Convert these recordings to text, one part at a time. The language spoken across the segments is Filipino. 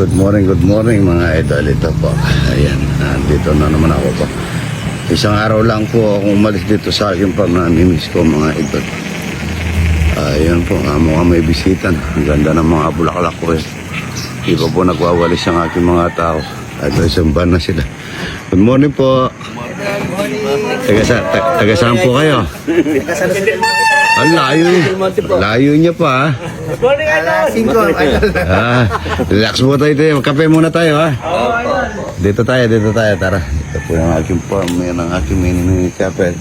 Good morning, good morning mga idol. Ito po. Ayan, dito na naman ako po. Isang araw lang po ako umalis dito sa aking pamamimiss ko mga idol. Ayan po, nga may bisita. Ang ganda ng mga bulaklak ko eh. Di pa po nagwawalis ang aking mga tao. At isang ban na sila. Good morning po. Taga, sa, ta- taga saan po kayo? Ang layo niya. Layo niya pa ah. Alas 5, idol. Ah, relax mo tayo tayo. Kape muna tayo ha. Dito tayo, dito tayo. Tara. Ito po yung aking farm. Yan ang aking mini kape.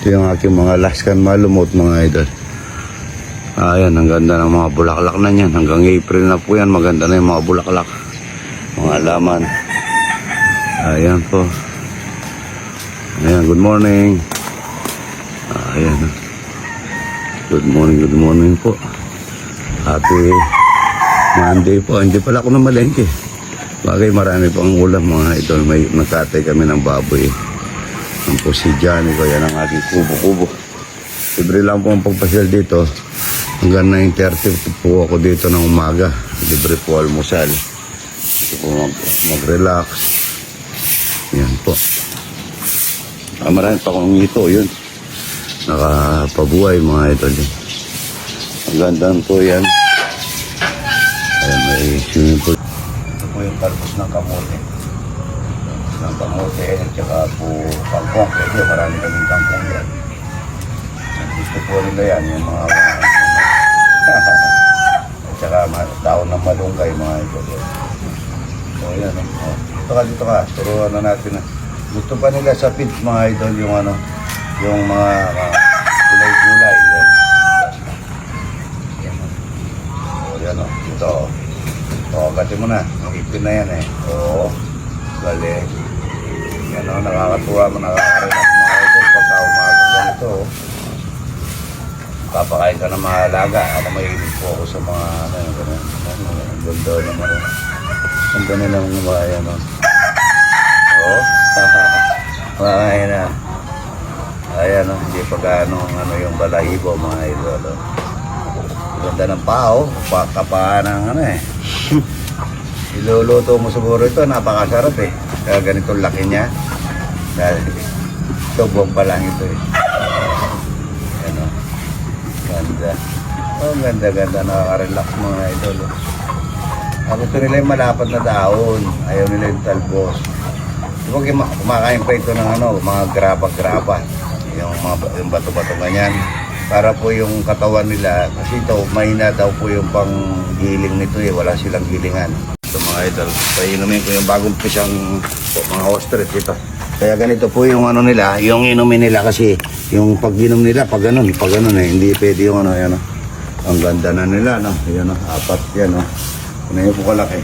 Ito yung aking mga laskan malumot mga idol. Ayan, ang ganda ng mga bulaklak na yan. Hanggang April na po yan. Maganda na yung mga bulaklak. Mga laman. Ayan po. Ayan, good morning. Ayan. Good morning, good morning po. Happy Monday po. Hindi pala ako na malengke. Bagay marami pang ulam mga idol. May nagkatay kami ng baboy. Ang po si Johnny ko. Yan ang aking kubo-kubo. Libre lang po ang pagpasyal dito. Hanggang 9.30 po ako dito ng umaga. Libre po almusal. Dito po mag, mag-relax. Yan po. Ah, marami pa akong ito. Yun. Nakapabuhay mga idol. Yun. Ang gandang po yan. Ayan, may swimming pool. Ito po yung talbos ng kamote. Ng kamote, at saka po kangkong. Kasi marami kaming kangkong yan. Gusto po nila yan, yung mga... at saka taon ng malunggay, mga ito. So, yan. Oh. Dito ka, dito ka. Turuan na natin na. Gusto pa nila sa pit, mga idol, yung ano, yung mga uh, gulay-gulay. Yan. O, yan o. Ito o. O, gatin mo na. Ipin na yan eh. Oo. Galing. Yan o, nakakatuwa mo, nakaka-relax mga idol pagka umaga ganito o. Papakain ka ng mga alaga. Ako mahilig po ako sa mga ano, ganun. Ano, Ang ganda naman. Ang ganda naman yung mga yan o. Oo. Makain na. Ayan o, hindi pa gaano ano yung balahibo mga idol. o. Ganda ng pao, pakapaan ng ano eh. Iluluto mo siguro ito, napakasarap eh. Kaya ganito laki niya. Dahil tubong pa lang ito eh. Ano, ganda. Oh, ganda, ganda. Nakaka-relax mga idol. oh. Ang gusto nila yung malapad na daon. Ayaw nila yung talbos. Ba kima- kumakain pa ito ng ano, mga graba-graba. Yung mga yung bato-bato ganyan. Para po yung katawan nila, kasi ito, mahina daw po yung pang giling nito eh. Wala silang gilingan. Ito mga idol, painumin ko yung bagong pisang po, mga ostrich ito. Kaya ganito po yung ano nila, yung inumin nila kasi yung pag inom nila, pag ganun, pag ganun eh, hindi pwede yung ano, yan oh. Ang ganda na nila, no? Yan oh, apat yan oh. Ano yung po kalaki.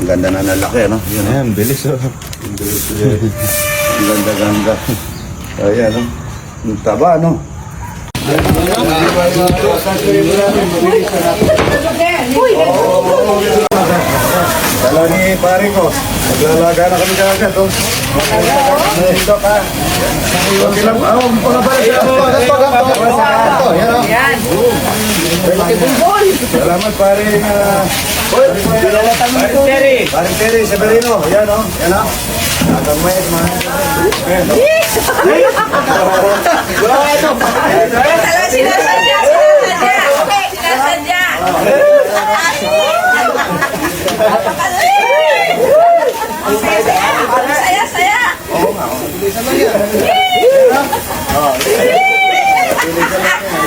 Ang ganda na nalaki, no? Yan, oh. Ayan, bilis oh. Ang bilis, bilis. Ang ganda, ganda. Ayan, no? Ang taba, no? Dala ni pare ko. Naglalaga na kami kagad, oh. Dito ka. Okay lang. Ah, na pala siya. Ganto, ganto. Ganto, yan, oh. Yan. Salamat pare na... Pare Terry. Pare Terry, Severino. Yan, oh. Yan, oh. Nakamayat, man. Ayan, oh. Talaga sinasadya, sinasadya. Okay, sinasadya. Saya, saya.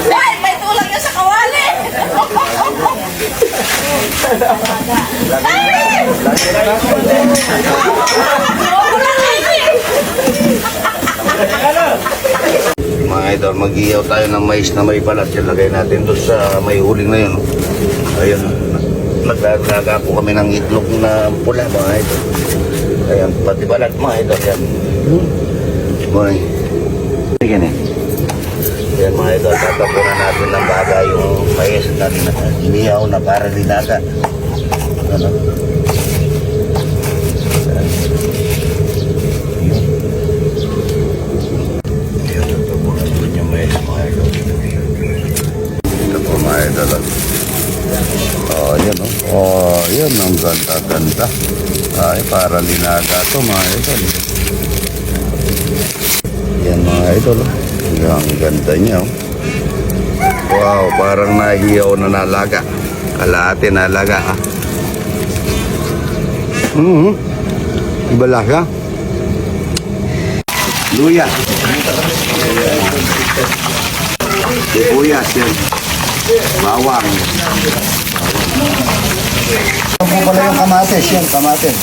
Ay, may tulang yun sa kawali. Mga idol, mag-iyaw tayo ng mais na may balat. Yan lagay natin doon sa may huling na yun. Ayun. Naglaga po kami ng itlog na pula mga idol. Ayan, pati balat mga idol. Yan. Morning. Sige na. Yan mga idol, tatapunan natin ng baga yung mais na iniyaw na para dinaga. Ano? Ganda-ganda. Ay, para linaga to mga idol. Yan mga idol. Ang ganda niya. oh. Wow, parang nahiyaw na nalaga. Kalahati nalaga ah. Mm-hmm. Ibalaga. Luya. Sibuyas yan. Bawang. Ito po pala yung kamates, yan, kamates.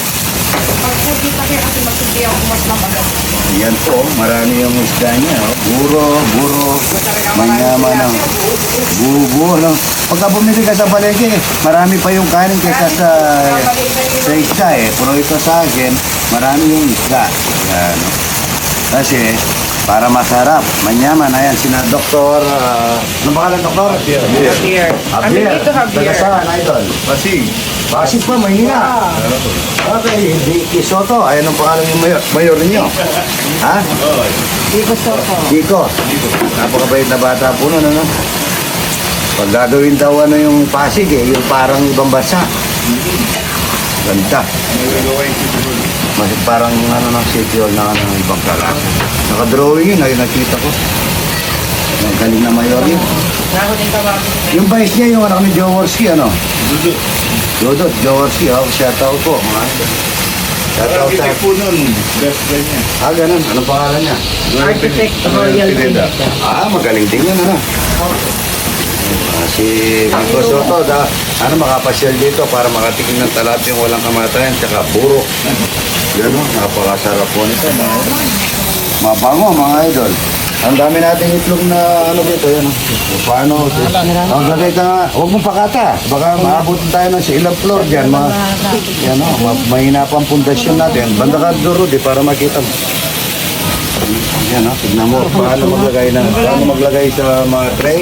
Yan po, marami yung isda niya. oh. Buro, buro, manyaman ng bubo. No? Pagka bumili ka sa palengke, marami pa yung kanin kaysa sa, sa isda eh. Pero ito sa akin, marami yung isda. Yan. no? Kasi, para masarap, manyaman. Ayan, sina Doktor, uh, ano pangalan Doktor? Javier. Javier. Kami Javier. dito, Javier. Taga saan, Idol? Pasig. Pasig pa, mahina. Okay, di Isoto. Ayan ang pangalan yung mayor, mayor ninyo. ha? Dito Soto. Kiko. Napakabait na bata po nun, ano? Pag gagawin daw ano yung Pasig eh, yung parang ibang bansa. Ganda. Mas parang ano ng city hall na ano ng ibang kalasa. Naka-drawing yun, ay nakita ko. Ang galing na mayor yun. Nahuling ka ba? Yung vice niya, yung anak ni Jaworski, ano? Dudut, Jaworski, oh, shout out po. Mga idol. Shout out sa... po nun, best friend niya. Ah, ganun. Anong pangalan niya? Architect Royal Pineda. Ah, magaling din yan, ano? Ah, si Marco Soto, da, ano, makapasyal dito para makatikim ng talat yung walang kamatayan, tsaka puro. Yan o, napakasarap po nito. Mga idol. Mabango, mga idol. Ang dami nating itlog na ano dito, yan o. Paano? Ang lagay ka nga, huwag mong pakata. Baka maabot tayo ng sa ilang floor dyan. Ma, yan o, ma, mahina pa ang pundasyon natin. Banda ka duro, di para makita mo. Yan o, tignan mo. Paano maglagay ng paano maglagay sa mga tray?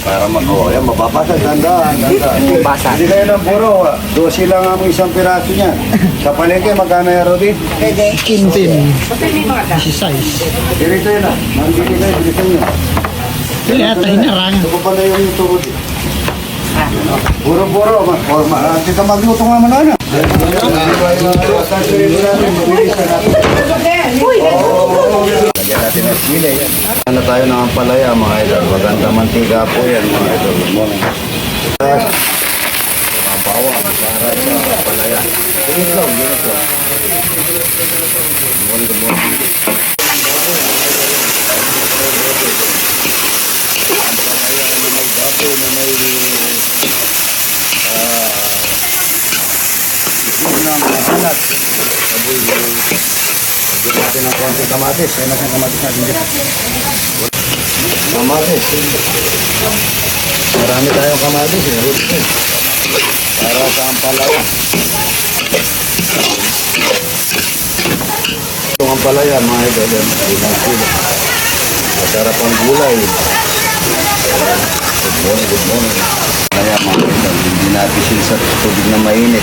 Para mag oh, yan mababasa tanda tanda Basa. hindi kayo ng puro 12 lang ang isang piraso niya sa palengke magkano yan Rodi? Kintin. Si size. Dirito yun ah. Mandili kayo dirito nyo Kaya tayo narang. ito pa pala yung ito Rodi Buro-buro, ma, ma, ma, kita magluto nga man ano. Lagyan natin ng sili. Ano tayo ng ampalaya mga idol. Maganda mantika po yan mga idol. Good morning. Mga bawang para sa ampalaya. Ganit lang, ganit lang. Good morning, good morning. Ampalaya na may baboy na may unang mahanap. Saboy, Lagyan natin ng konti kamatis. Kaya natin kamatis natin dito. Kamatis. Marami tayong kamatis eh. Eh. Para sa ampalaya. Itong ampalaya mga idol. ay ng kilo. Masarap ang gulay. Good morning, good morning. Kaya mga idol, hindi natin sila sa tubig na mainit.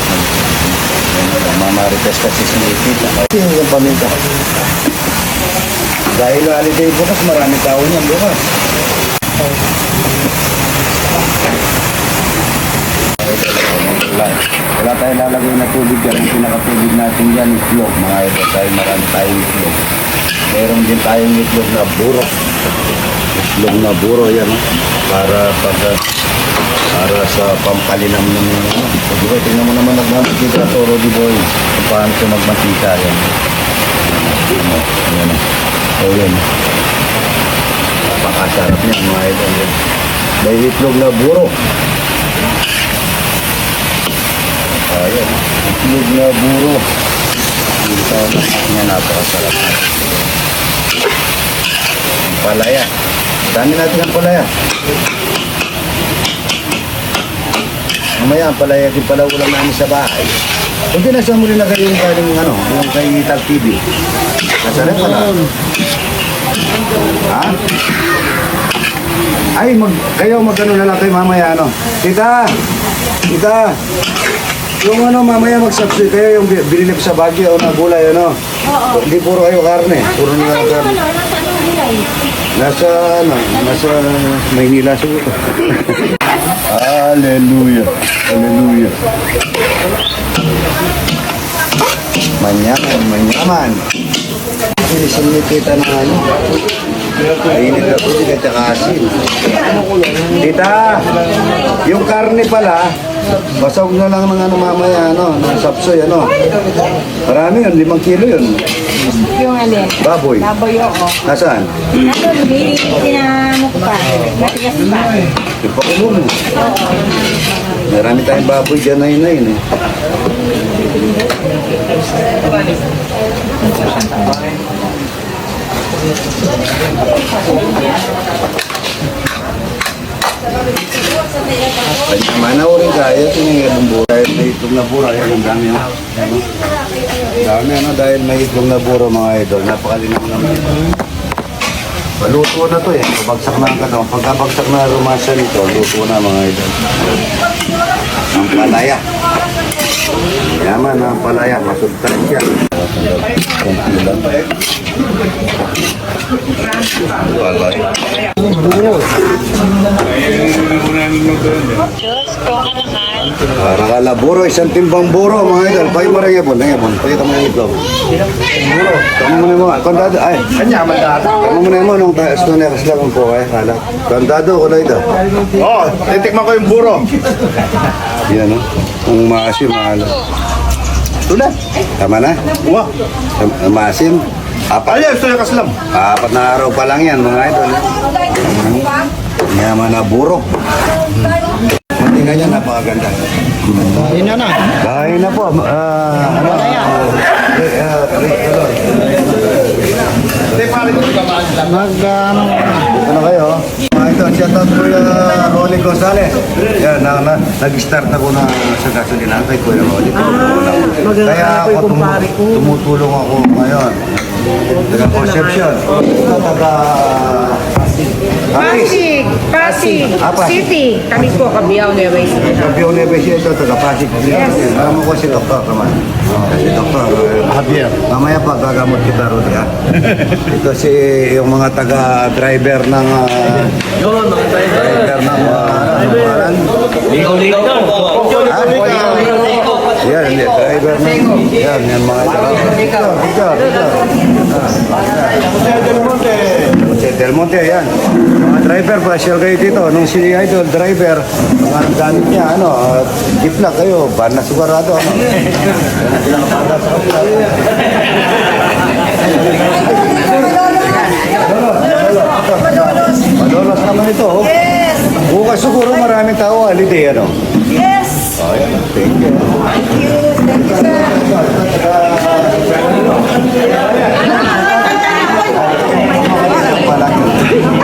Mamarites kasi sinikita. Ito yung paminta. Dahil holiday bukas, marami tao niyan bukas. Wala, wala tayong lalagay na tubig dyan. Ang pinakatubig natin dyan, itlog. Mga ito tayo, marami tayong itlog. Meron din tayong itlog na buro. Itlog na buro yan. oh. Para pag para sa pampalinam ng ano. So, di ba, tingnan mo naman nagmamantika to, Roddy Boy. Kung paano siya magmantika yan. Ano, yan. So, yan. Napakasarap niya, mga idol. May itlog na buro. Ayan, itlog na buro. Ito na niya, napakasarap. Ang palaya. Dami natin ang palaya. Mamaya ang palaya din pala ulam namin sa bahay. Hindi na siya muli na kayo yung galing ano, yung kay Tag TV. Masarap pala. Ha? Ay, mag, kayo magano na lang kayo mamaya ano. Tita! Tita! Yung ano, mamaya mag-subscribe kayo yung bi- binili ko sa Baguio o na gulay, ano? Oo. Hindi puro kayo karne. Puro na lang karne. Nasa, ano, nasa Maynila siguro. Hallelujah. Hallelujah. Manyaman, manyaman. Sinisin kita na ano. Kainit na tubig at saka asin. Tita, yung karne pala, basag na lang ng ano mamaya, ano, ng sapsoy, ano. Marami yun, limang kilo yun. Yung alin. Baboy. Baboy ako. Nasaan? Nandun, tinano ko pa. Matigas pa. Ipakulo mo. Marami tayong baboy dyan na yun eh. Kanya manaurin kaya tinigil ng buro. Dahil may itlog na buro, ayan ang dami na. Dami ano, dahil may itlog na buro mga idol. Napakalinaw naman ito. Paluto na to eh. Pabagsak na ang katawan. Pagkabagsak na rumasa nito, luto na mga idol. Ang palaya. Yaman ang palaya. Masuntan siya. Kunti lang. Palaya. Para kala buro, isang timbang buro mga idol. Payo mo rin yapon, yapon. Payo mo rin itlog. Buro. Tama mo na mo. Kondado, ay. Kanya, mandado. Tama mo na mo nung taas na nekas lang ang po kaya kala. Kondado ko na ito. Oo, titikman ko yung buro. Yan no? Ang maasim, mahalo. Tula. Tama na? Wow. Ang maasim. Apat, Ayan, ito yung kaslam. apat na araw pa lang yan mga idol. Yaman na buro. Pati ganyan, napakaganda. Yun na na. Bahay na po. ah, ano? eh, ah, eh, ano? Mag, ano, Ano kayo? Mga ito, shout out Kuya Rolly Gonzales. Yan, na, na, nag-start ako na sa gasolina kay Kuya Rolly. Kaya ako tumu- tumutulong ako ngayon. Taga Concepcion. Taga... Pasig, Pasig Ah, Pasig. City. Kami po, Kabiyaw, Nueva Ecija. Sabi ko Nevesia ito, taga Pasig. Alam mo ko si Doktor naman. Si Doktor. Javier. Mamaya pa gagamot kita, Rudy. ha? ito si yung mga taga-driver ng... Uh, driver ng... Uh, Ligo-ligo. Yan, hindi. Driver ng... Yan, yan mga taga... Picture, picture, picture. Jose Del Monte, yan. Mga driver, pasyal kayo dito. Nung si Idol, driver, mga gamit niya, ano, uh, gift na kayo, ban na sigurado. Ano? Malolos. Naman ito. oh. Yes! Bukas siguro maraming tao, holiday, ano? Yes! Oh, yan. Thank you. Thank you. Thank you, sir. Palagi.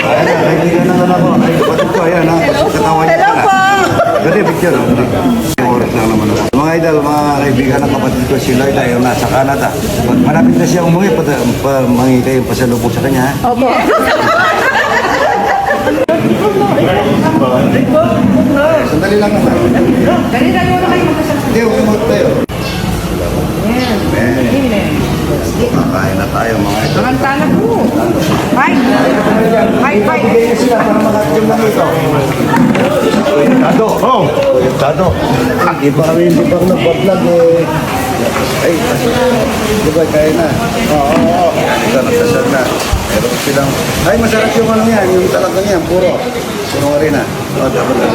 Ayan, kaibigan na naman ako. Ay, kapatid ko, ayan ha. Katawan niya Hello na. po! Picture. oh. Yung oras lang naman ako. Mga idol, mga kaibigan ng kapatid ko, si Lloyd ay nasa Canada. Malapit na siya umuwi, pa, pa, mangi kayo pasalubong sa kanya. ha? Opo. Sandali lang naman. Mo na kayo magkasama. Hindi, huwag mo tayo. Kakain na tayo mga idol. Samantala po. Bye. Bye, bye. Bigay sila para makatikim lang ito. Tado. Oh. Tado. Iba kami hindi pa nagpa-vlog eh. Ay, di ba kaya na? Oo, oo. Ito, nagsasad na. Meron silang, ay masarap yung ano yan, yung talagang yan, puro. Puro rin ah. Oo, dapat lang.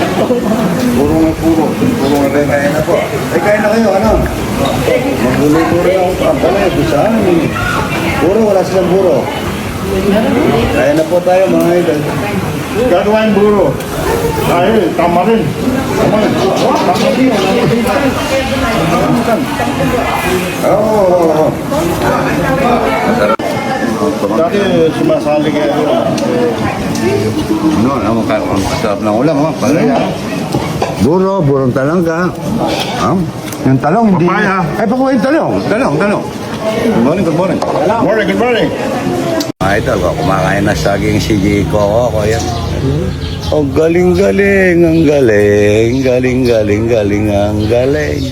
Puro nga puro. Puro nga rin, kaya na. Ay, kaya na kayo, ano? Maguloy puro yung pagkalay, kung saan. eh. Puro, wala silang puro. Kaya na po tayo mga idol. Gagawa yung buro. Ay, tama rin. Tama rin. Tama rin. Oo, oo, oo. Dati sumasali kayo. No, ano ka, ang sarap ng ulam, ha? Palaya. Buro, burong talangga. Ah, yung talong, hindi. Papaya. Ay, pakuha yung talong. Talong, talong. Good morning, good morning. Morning, good morning. Mga idol, ko, kumakain na saging si Jico. Ako, yan. Oh, galing, galing, ang galing, galing, galing, galing, ang galing.